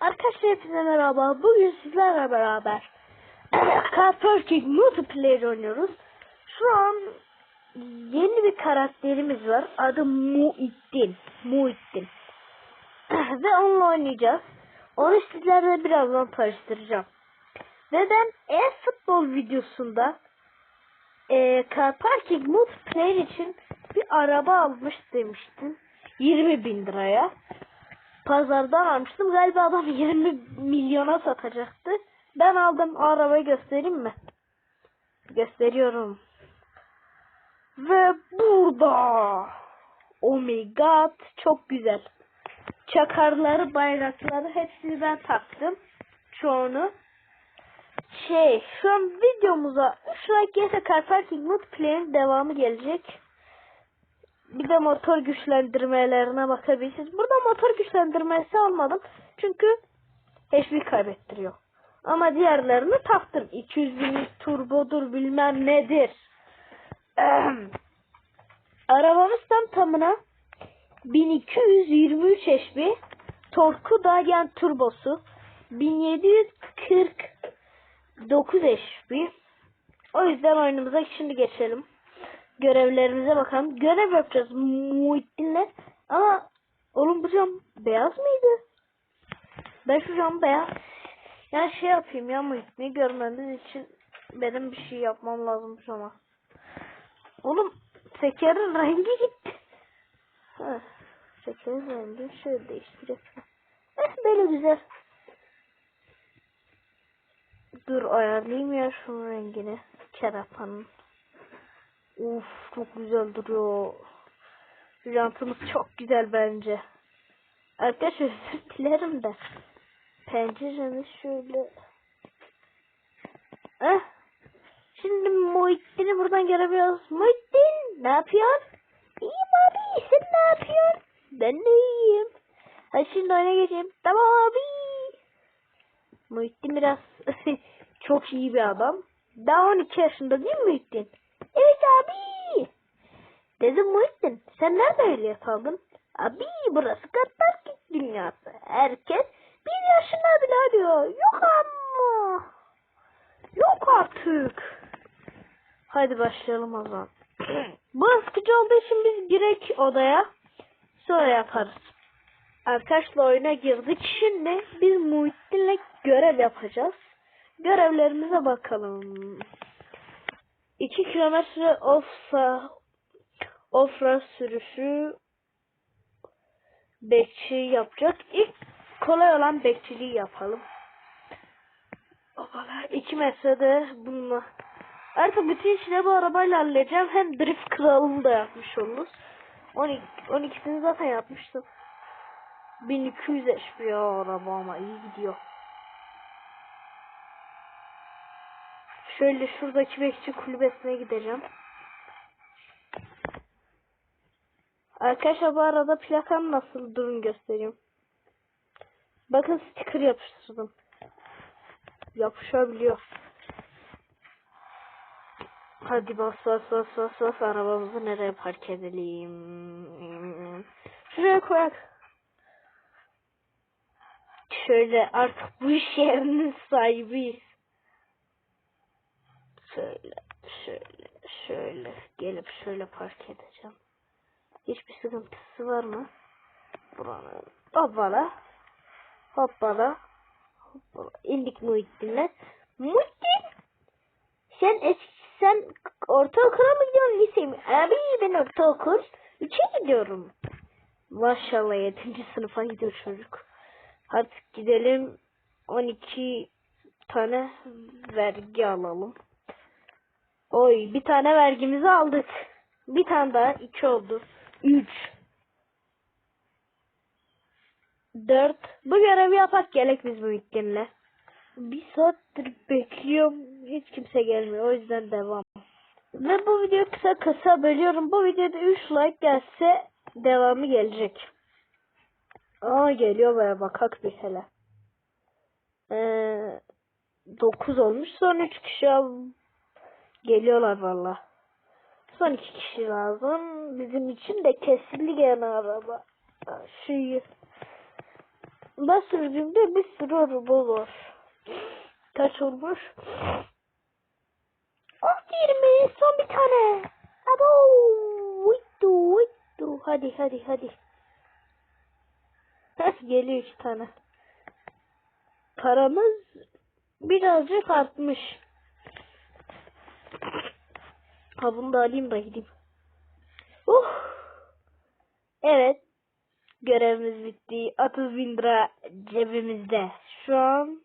Arkadaşlar hepinize merhaba. Bugün sizlerle beraber Car Parking Multiplayer oynuyoruz. Şu an yeni bir karakterimiz var. Adı Muhittin. Muhittin. Ve onunla oynayacağız. Onu sizlerle birazdan tanıştıracağım. Ve ben e-futbol videosunda e, Car Parking Multiplayer için bir araba almış demiştim. 20 bin liraya pazardan almıştım. Galiba adam 20 milyona satacaktı. Ben aldım arabayı göstereyim mi? Gösteriyorum. Ve burada. Oh my. Çok güzel. Çakarları, bayrakları hepsini ben taktım. Çoğunu. Şey, şu an videomuza şu an GT Car Parking Multiplayer'in devamı gelecek. Bir de motor güçlendirmelerine bakabilirsiniz. Burada motor güçlendirmesi almadım. Çünkü HP kaybettiriyor. Ama diğerlerini taktım. 200 binlik turbodur bilmem nedir. Arabamız tam tamına 1223 HP. Torku da yani turbosu 1749 HP. O yüzden oyunumuza şimdi geçelim görevlerimize bakalım. Görev yapacağız Muhittin'le. Ama oğlum bu cam beyaz mıydı? Ben şu cam beyaz. Yani şey yapayım ya Muhittin'i görmeniz için benim bir şey yapmam lazım şu an. Oğlum tekerin rengi gitti. Heh, tekerin rengi şöyle değiştireceğiz. Eh böyle güzel. Dur ayarlayayım ya şunun rengini. Kerapanın. Uf çok güzel duruyor. Jantımız çok güzel bence. Arkadaşlar özür dilerim de. Penceremiz şöyle. Eh. Şimdi Muhittin'i buradan görebiliyoruz. Muhittin ne yapıyorsun? İyiyim abi sen ne yapıyorsun? Ben de iyiyim. Hadi şimdi oyuna geçeyim. Tamam abi. Muhittin biraz çok iyi bir adam. Daha 12 yaşında değil mi Muhittin? Evet abi. Dedim Muhittin sen nerede ehliyet aldın? Abi burası Karparking dünyası. Herkes bir yaşına bile arıyor. Yok ama. Yok artık. Hadi başlayalım o zaman. Bu sıkıcı olduğu için biz girek odaya. Sonra yaparız. Arkadaşlar oyuna girdik. Şimdi biz Muhittin'le görev yapacağız. Görevlerimize bakalım. 2 kilometre offsa offroad sürüşü bekçi yapacak. İlk kolay olan bekçiliği yapalım. 2 metrede bununla. Artık bütün işleri bu arabayla halledeceğim. Hem drift kralını da yapmış oluruz. 12, 12'sini zaten yapmıştım. 1200 HP ya araba ama iyi gidiyor. Şöyle şuradaki bekçi kulübesine gideceğim. Arkadaşlar bu arada plakam nasıl durun göstereyim. Bakın sticker yapıştırdım. Yapışabiliyor. Hadi bas bas bas bas bas arabamızı nereye park edelim? Şuraya koyak. Şöyle artık bu iş yerinin sahibiyiz. Şöyle, şöyle, şöyle gelip şöyle park edeceğim. Hiçbir sıkıntısı var mı? Buranın hoppala, hoppala, hoppala. İndik Muhittin'le. Muhittin! Sen eski, sen ortaokula mı gidiyorsun liseye mi? Abi ben ortaokul 3'e gidiyorum. Maşallah 7. sınıfa gidiyor çocuk. Artık gidelim 12 tane vergi alalım. Oy bir tane vergimizi aldık. Bir tane daha iki oldu. Üç. Dört. Bu görevi yapak gerek biz bu itkinle. Bir saattir bekliyorum. Hiç kimse gelmiyor. O yüzden devam. Ve bu videoyu kısa kısa bölüyorum. Bu videoda 3 like gelse devamı gelecek. Aa geliyor baya bakak bir hele. Ee, 9 olmuş. Son 3 kişi Geliyorlar valla. Son iki kişi lazım. Bizim için de kesildi gene araba. Şu Ben sürdüğümde bir sürü araba var. Kaç olmuş? Ah 20 son bir tane. Abo. Vittu vittu. Hadi hadi hadi. Geliyor iki tane. Paramız birazcık artmış. Ha bunu da alayım da gideyim. Uh. Evet. Görevimiz bitti. 30 bin lira cebimizde. Şu an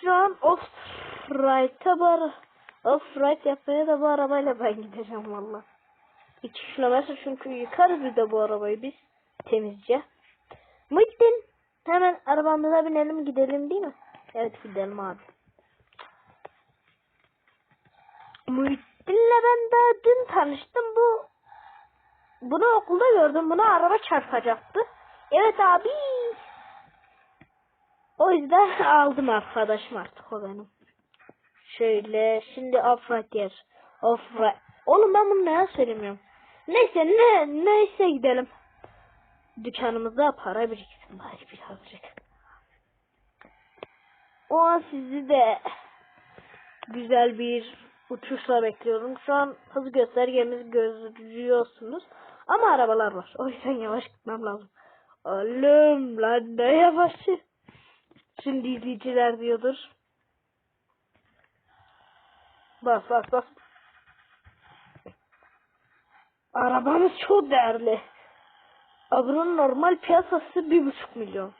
şu an off-ride'a var. Off-ride yapmaya da bu arabayla ben gideceğim valla. İki kilometre çünkü yıkarız bir de bu arabayı biz temizce. Muhittin hemen arabamıza binelim gidelim değil mi? Evet gidelim abi. Muhittin'le ben daha dün tanıştım. Bu bunu okulda gördüm. Buna araba çarpacaktı. Evet abi. O yüzden aldım arkadaşım artık o benim. Şöyle şimdi yer. Offroad. Oğlum ben bunu neye söylemiyorum. Neyse ne neyse gidelim. Dükkanımızda para biriksin bari birazcık. O an sizi de güzel bir uçuşla bekliyorum. Şu an hız göstergemizi gözlüyorsunuz. Ama arabalar var. O yüzden yavaş gitmem lazım. Oğlum lan ne yavaşı. Şimdi izleyiciler diyordur. Bas bas bas. Arabamız çok değerli. Bunun normal piyasası bir buçuk milyon.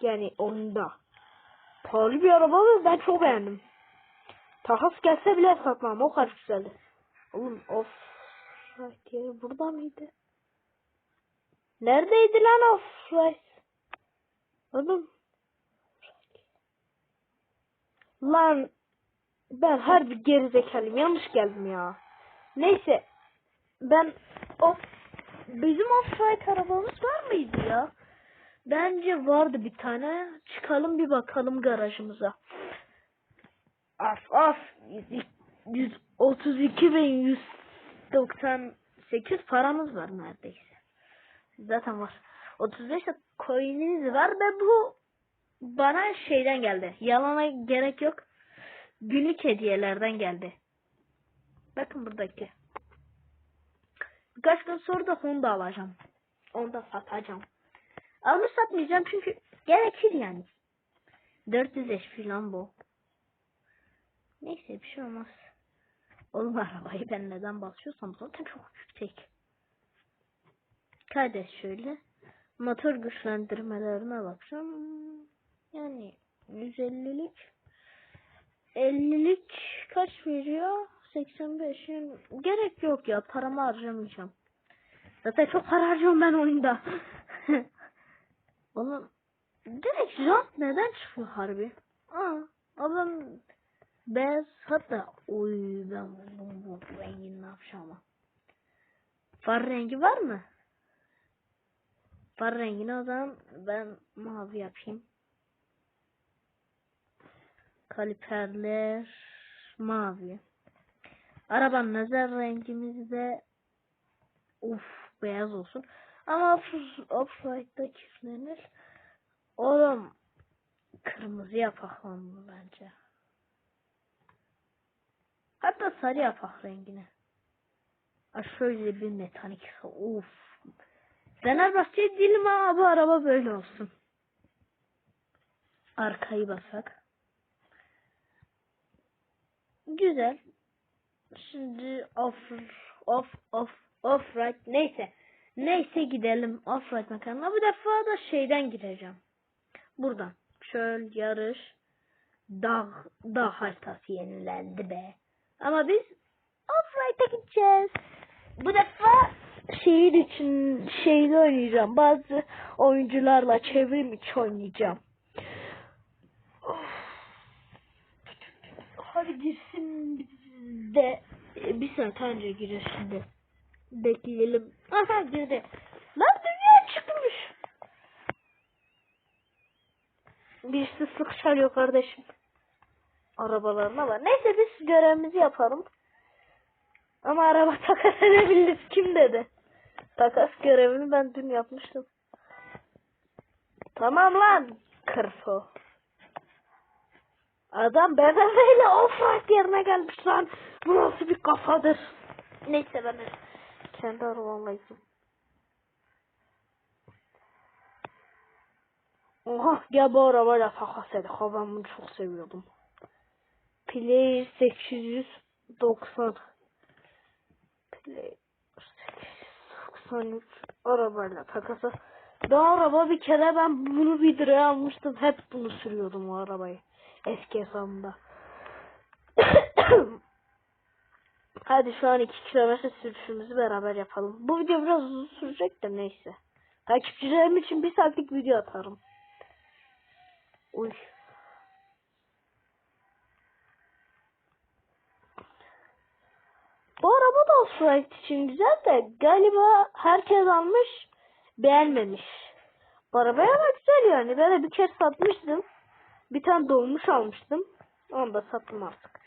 Yani onda. Pahalı bir araba ve ben çok beğendim. Takas gelse bile satmam. O kadar güzeldi. Oğlum of. Yeri burada mıydı? Neredeydi lan of? Oğlum. Lan ben harbi gerizekalıyım. Yanlış geldim ya. Neyse. Ben of bizim offside arabamız var mıydı ya? Bence vardı bir tane. Çıkalım bir bakalım garajımıza. Af af. 132 ve 198 paramız var neredeyse. Zaten var. 35 de coin'iniz var ve bu bana şeyden geldi. Yalana gerek yok. Günlük hediyelerden geldi. Bakın buradaki. Birkaç gün sonra da Honda alacağım. Onu da satacağım. Almış satmayacağım çünkü gerekir yani. 400 eş falan bu. Neyse bir şey olmaz. Oğlum arabayı ben neden basıyorsam zaten çok yüksek. Kardeş şöyle. Motor güçlendirmelerine bakacağım. Yani 150'lik 50'lik kaç veriyor? 85. Yani gerek yok ya. Paramı harcamayacağım. Zaten çok para harcıyorum ben oyunda. Oğlum direkt jant neden çıkıyor harbi? Aa, adam beyaz hatta oy ben bu, bu rengini ne yapacağım. Far rengi var mı? Far rengini o zaman ben mavi yapayım. Kaliperler mavi. Arabanın özel rengimiz de uf beyaz olsun. Ama off- off-white'da kirlenir. Oğlum kırmızı bunu bence. Hatta sarı yapak rengini. Ha şöyle bir mekanik. Uf. Fenerbahçe değilim ama bu araba böyle olsun. Arkayı basak. Güzel. Şimdi off off off off right neyse. Neyse gidelim off right mekanına. Bu defa da şeyden gireceğim. Buradan. Çöl, yarış, dağ, dağ haritası yenilendi be. Ama biz off right'a gideceğiz. Bu defa şehir için şeyde oynayacağım. Bazı oyuncularla çevrim içi oynayacağım. Of. Hadi girsin de e, bir saat önce girer şimdi. Bekleyelim. Aha girdi. Lan dünya çıkmış. Birisi sık çalıyor kardeşim. Arabalarına var. Neyse biz görevimizi yapalım. Ama araba takas edebiliriz. Kim dedi? Takas görevini ben dün yapmıştım. Tamam lan. Kırfo. Adam BMW ile offroad yerine gelmiş lan. Bu nasıl bir kafadır. Neyse ben kendi arabamla gideyim. Oha gel bu arabayla takas edelim. Ben bunu çok seviyordum. Play 890 Play 893 arabayla takası. Daha araba bir kere ben bunu bir liraya almıştım. Hep bunu sürüyordum o arabayı. Eski hesabımda. Hadi şu an 2 kilometre sürüşümüzü beraber yapalım. Bu video biraz uzun sürecek de neyse. Takipçilerim için bir saatlik video atarım. Uy. Bu araba da offroad için güzel de galiba herkes almış beğenmemiş. Bu arabaya da güzel yani. Ben de bir kere satmıştım. Bir tane dolmuş almıştım. Onu da sattım artık.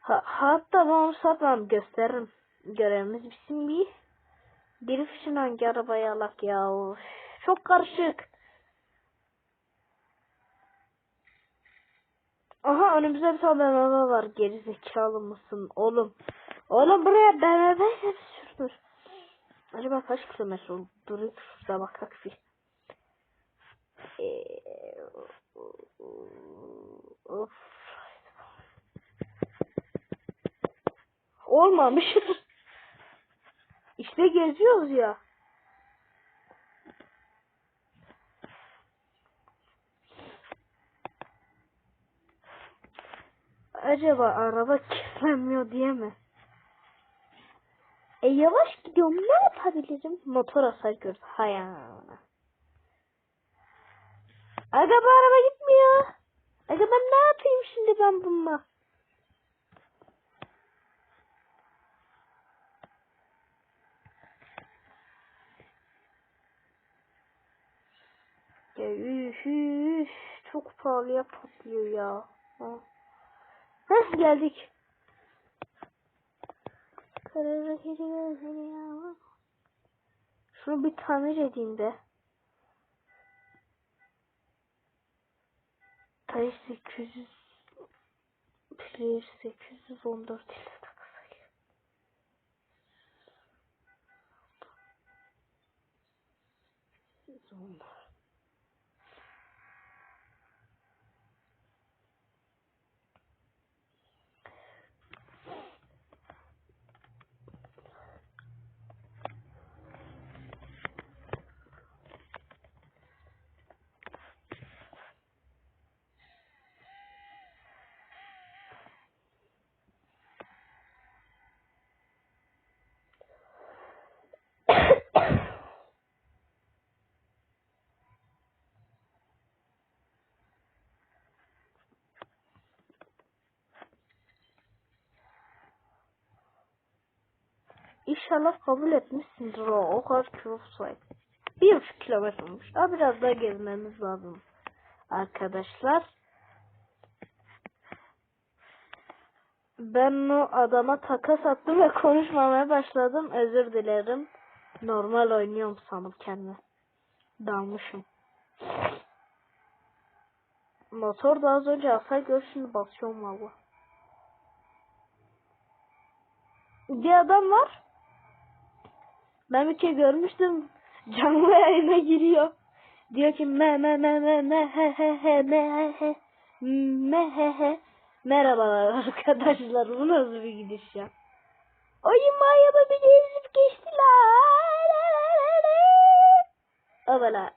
Ha, hatta ben onu satmam gösteririm. Görevimiz bitsin bir. Drift için hangi arabayı alak ya? Of, Çok karışık. Aha önümüzde bir tane BMW var. Geri zekalı mısın oğlum? Oğlum buraya ile sürdür. Acaba kaç kilometre oldu? Dur şurada bakak bir. Ee. Olmamış. işte geziyoruz ya. Acaba araba kilitlenmiyor diye mi? E yavaş gidiyorum ne yapabilirim? Motor hasar gördü. Hay ana. Aga bu araba gitmiyor. Aga ben ne yapayım şimdi ben bununla? Ya üf, üf, çok pahalıya patlıyor ya. Ha. Heh geldik. Kararı geliyor seni ya. Şunu bir tamir edeyim de. Taş 800 Player 814 ile takasak. Zonlar. İnşallah kabul etmişsindir o. O kadar sahip. Bir buçuk kilometre olmuş. Daha biraz daha gezmemiz lazım. Arkadaşlar. Ben o adama takas attım ve konuşmamaya başladım. Özür dilerim. Normal oynuyorum sandım kendime. Dalmışım. Motor da az önce hasar gör şimdi basıyorum valla. Bir adam var. Ben bir kere görmüştüm. Canlı yayına giriyor. Diyor ki me me me me me he he he me he he me he he Merhabalar arkadaşlar. Bu nasıl bir gidiş ya? Oyun mayaba bir ezip geçtiler. Öyle.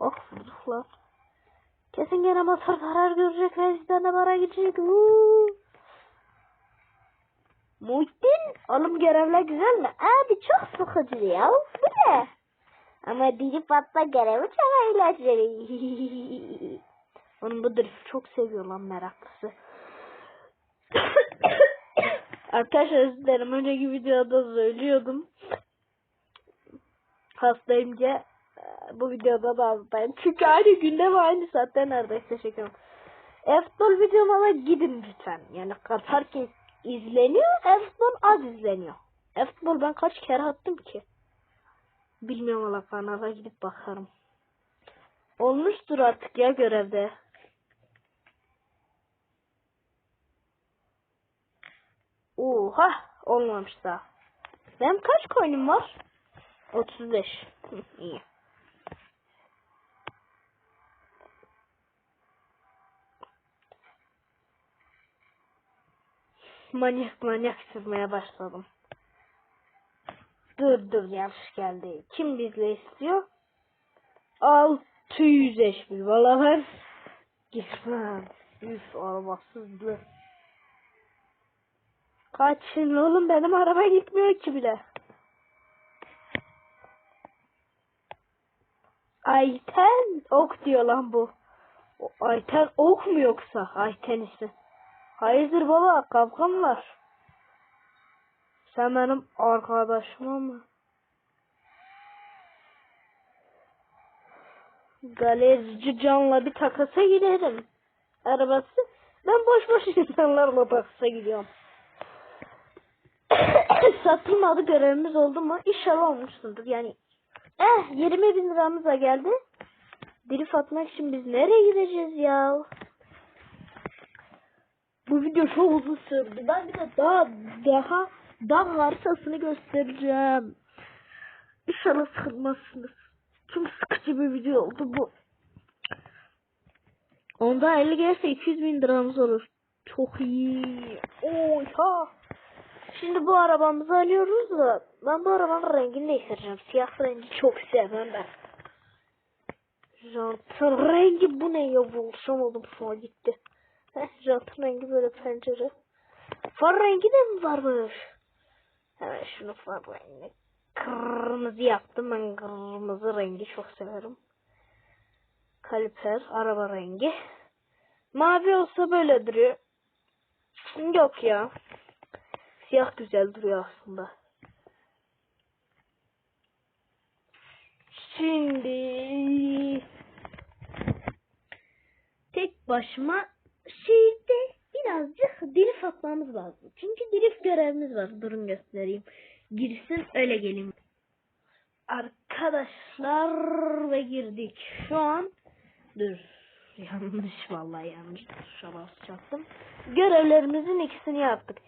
Oh vurduk lan. Kesin gene motor zarar görecek ve bizden de gidecek. Muhittin oğlum görevler güzel mi? Abi çok sıkıcı ya. Bu ne? Ama dili patla görevi çok eğlenceli. Onun bu drift çok seviyor lan meraklısı. Arkadaşlar özür dilerim. Önceki videoda söylüyordum. Hastayım diye. Ee, Bu videoda da hastayım. Çünkü aynı günde ve aynı saatte neredeyse çekiyorum. F-Ball videoma gidin lütfen. Yani katarken izleniyor. F-Ball az izleniyor. F-Ball ben kaç kere attım ki? Bilmiyorum valla kanala gidip bakarım. Olmuştur artık ya görevde. Oha olmamış daha. Benim kaç coin'im var? 35. Hı, İyi. Manyak manyak sürmeye başladım. Dur dur yanlış geldi. Kim bizle istiyor? 600 HP. Valla ben gitmem. Üf arabasızlı. Kaçın oğlum benim araba gitmiyor ki bile. Ayten ok diyor lan bu. Ayten ok mu yoksa Ayten'isi? Hayırdır baba kavga mı var? Sen benim arkadaşıma mı? Galerici Can'la bir takasa giderim. Arabası. Ben boş boş insanlarla takasa gidiyorum. Satılmadı görevimiz oldu mu? İnşallah olmuşsundur. Yani eh 20 bin liramız da geldi. Drift atmak için biz nereye gideceğiz ya? Bu video çok uzun sürdü. Ben bir de daha daha daha haritasını göstereceğim. İnşallah sıkılmazsınız. Çok sıkıcı bir video oldu bu. Onda 50 gelirse 200 bin liramız olur. Çok iyi. Oha. Şimdi bu arabamızı alıyoruz da ben bu arabanın rengini değiştireceğim. Siyah rengi çok sevmem ben. Jantın rengi bu ne ya? Buluşamadım sonra gitti. Heh, rengi böyle pencere. Far rengi de mi varmış? Hemen şunu far rengi. Kırmızı yaptım. Ben kırmızı rengi çok severim. Kaliper, araba rengi. Mavi olsa böyle duruyor. Yok ya. Siyah güzel duruyor aslında. Şimdi tek başıma şehirde birazcık drift atmamız lazım. Çünkü drift görevimiz var. Durun göstereyim. Girsin öyle gelin. Arkadaşlar ve girdik. Şu an dur. Yanlış vallahi yanlış. Tuşa basacaktım. Görevlerimizin ikisini yaptık.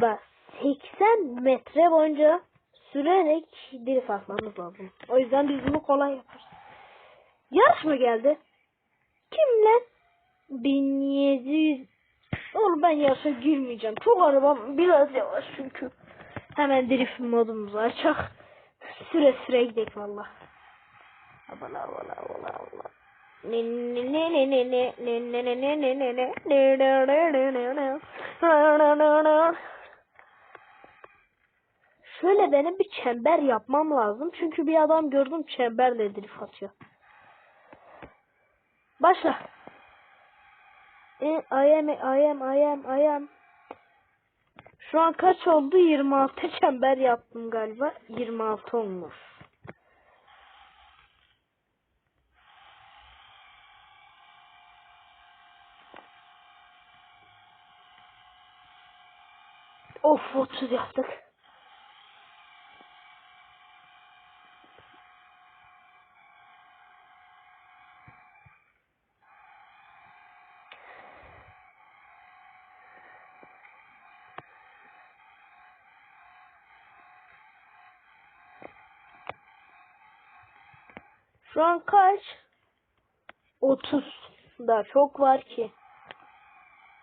Bak 80 metre boyunca sürerek drift atmamız lazım. O yüzden biz bunu kolay yaparız. Yarış mı geldi? Kim lan? 1700 Oğlum ben yarışa girmeyeceğim. Çok arabam biraz yavaş çünkü. Hemen drift modumuzu açak. Süre süre gidelim valla. Abala abala abala. Ne ne ne ne ne ne ne ne ne ne ne ne ne ne ne ne ne ne Şöyle benim bir çember yapmam lazım. Çünkü bir adam gördüm çemberle drift atıyor. Başla. E, I am, I am, I am, I am. Şu an kaç oldu? 26 çember yaptım galiba. 26 olmuş. Of 30 yaptık. Şu an kaç? 30. Daha çok var ki.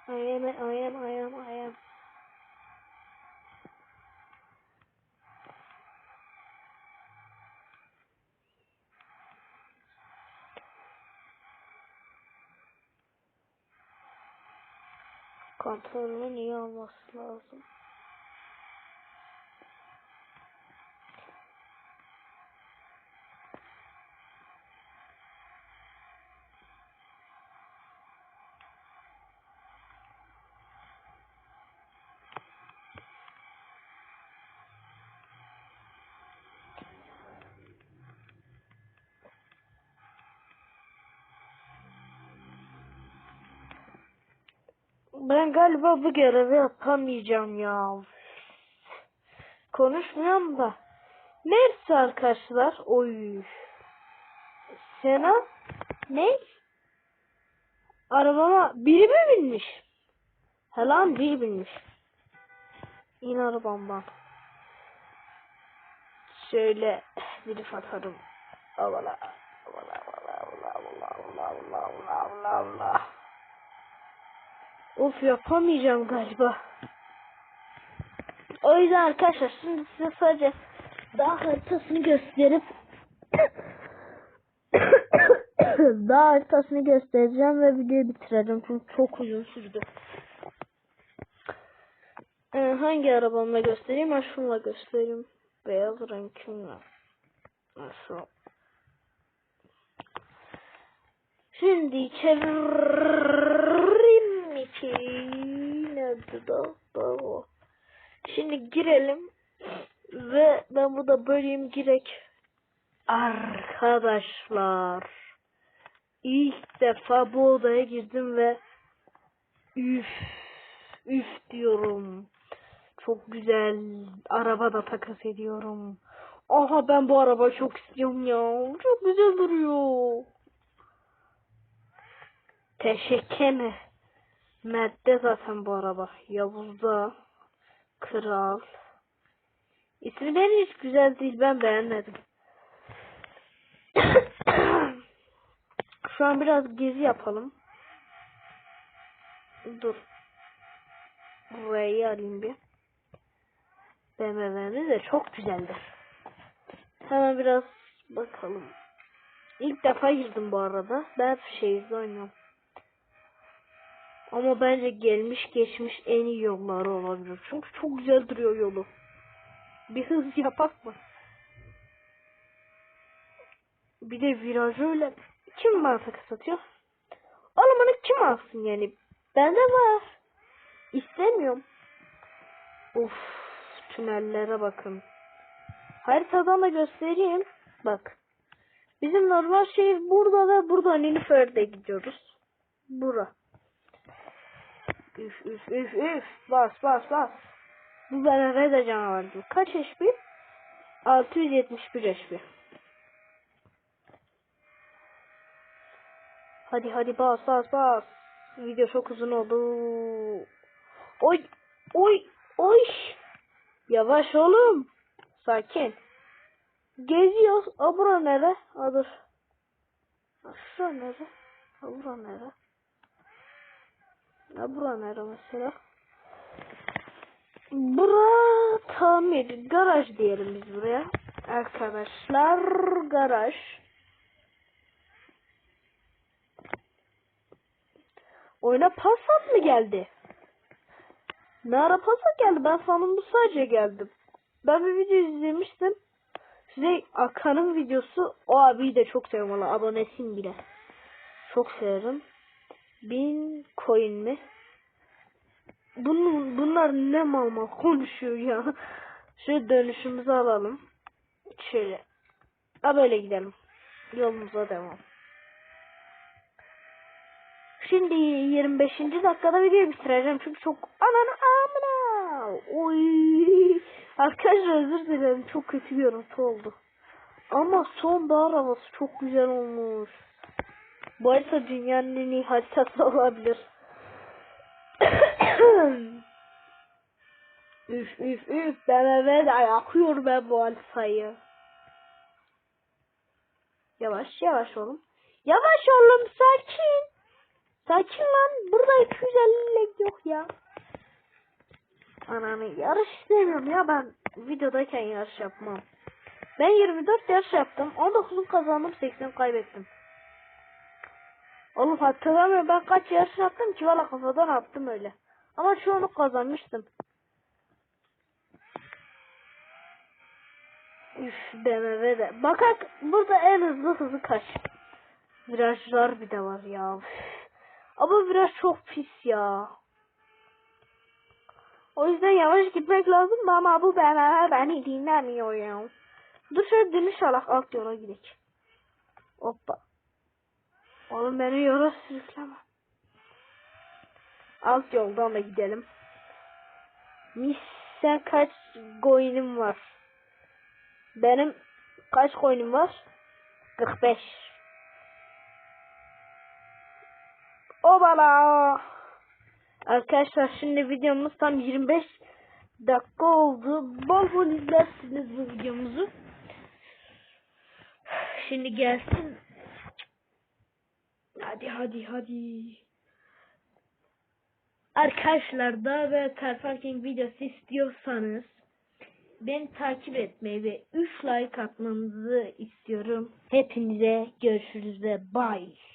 Ayam ayam ayam ayam. Kontrolünü iyi olması lazım. Ben galiba bu görevi yapamayacağım ya. Konuşmuyorum da. Neyse arkadaşlar. Oy. Sena ne? Arabama biri mi binmiş? Helan biri binmiş. İn arabamdan. Şöyle bir atarım. Avala. Avala avala avala avala avala avala avala avala. Of yapamayacağım galiba. O yüzden arkadaşlar şimdi size sadece daha haritasını gösterip daha haritasını göstereceğim ve videoyu bitireceğim çünkü çok uzun sürdü. Ee, hangi arabamla göstereyim? Ha şunla göstereyim. Beyaz renkimle. Şu. Şimdi içi. Nerede da? Da o. Şimdi girelim. Ve ben burada böleyim girek. Arkadaşlar. ilk defa bu odaya girdim ve üf üf diyorum. Çok güzel. Araba da takas ediyorum. Aha ben bu arabayı çok istiyorum ya. Çok güzel duruyor. Teşekkür Madde zaten bu araba. Yavuz'da. Kral. İsimleri hiç güzel değil. Ben beğenmedim. Şu an biraz gezi yapalım. Dur. Burayı alayım bir. BMW'miz de çok güzeldir. Hemen biraz bakalım. İlk defa girdim bu arada. Ben şehirde oynuyorum. Ama bence gelmiş geçmiş en iyi yolları olabilir. Çünkü çok güzel duruyor yolu. Bir hız yapak mı? Bir de virajı öyle. Kim takı satıyor? Onu kim alsın yani? Bende var. İstemiyorum. Uf, tünellere bakın. Haritadan da göstereyim. Bak. Bizim normal şehir burada ve burada Nilüfer'de gidiyoruz. Bura. Üf üf üf üf. Bas bas bas. Bu BMW de canavardı. Kaç HP? 671 HP. Hadi hadi bas bas bas. Video çok uzun oldu. Oy oy oy. Yavaş oğlum. Sakin. Geziyoruz. A bura nere? A dur. A şura nere? A bura nere? A bura nere mesela? Bura tamir. Garaj diyelim biz buraya. Arkadaşlar garaj. Oyuna pasat mı geldi? Ne ara pasat geldi? Ben sandım bu sadece geldi. Ben bir video izlemiştim. Size Akan'ın videosu o abiyi de çok seviyorum valla abonesin bile. Çok severim. Bin coin mi? Bunun, bunlar ne mal mal konuşuyor ya. Şöyle dönüşümüzü alalım. Şöyle. Ha böyle gidelim. Yolumuza devam. Şimdi 25. dakikada video bitireceğim çünkü çok ananı amına. Oy. Arkadaşlar özür dilerim çok kötü görüntü oldu. Ama son dağ arabası çok güzel olmuş. Bu harita dünyanın en iyi haritası olabilir. üf üf üf BMW de yakıyor ben bu haritayı. Yavaş yavaş oğlum. Yavaş oğlum sakin. Sakin lan. Burada 250 yok ya. Ananı yarış istemiyorum ya ben videodayken yarış yapmam. Ben 24 yarış yaptım. 19'un kazandım 80 kaybettim. Oğlum hatırlamıyorum ben kaç yarış yaptım ki valla kafadan attım öyle. Ama çoğunu kazanmıştım. Üf BMW'de. Bakak burada en hızlı hızı kaç. Virajlar bir de var ya. Üf. Ama viraj çok pis ya. O yüzden yavaş gitmek lazım ama bu BMW beni dinlemiyor ya. Dur şöyle dönüş alak alt yola gidelim. Hoppa. Oğlum beni yola sürükleme. Alt yoldan da gidelim. Mis sen kaç coin'im var? Benim kaç coin'im var? 45. Obala. Arkadaşlar şimdi videomuz tam 25 dakika oldu. Bol bol izlersiniz bu videomuzu. Şimdi gelsin. Hadi hadi hadi. Arkadaşlar da ve car parking videosu istiyorsanız beni takip etmeyi ve 3 like atmanızı istiyorum. Hepinize görüşürüz ve bye.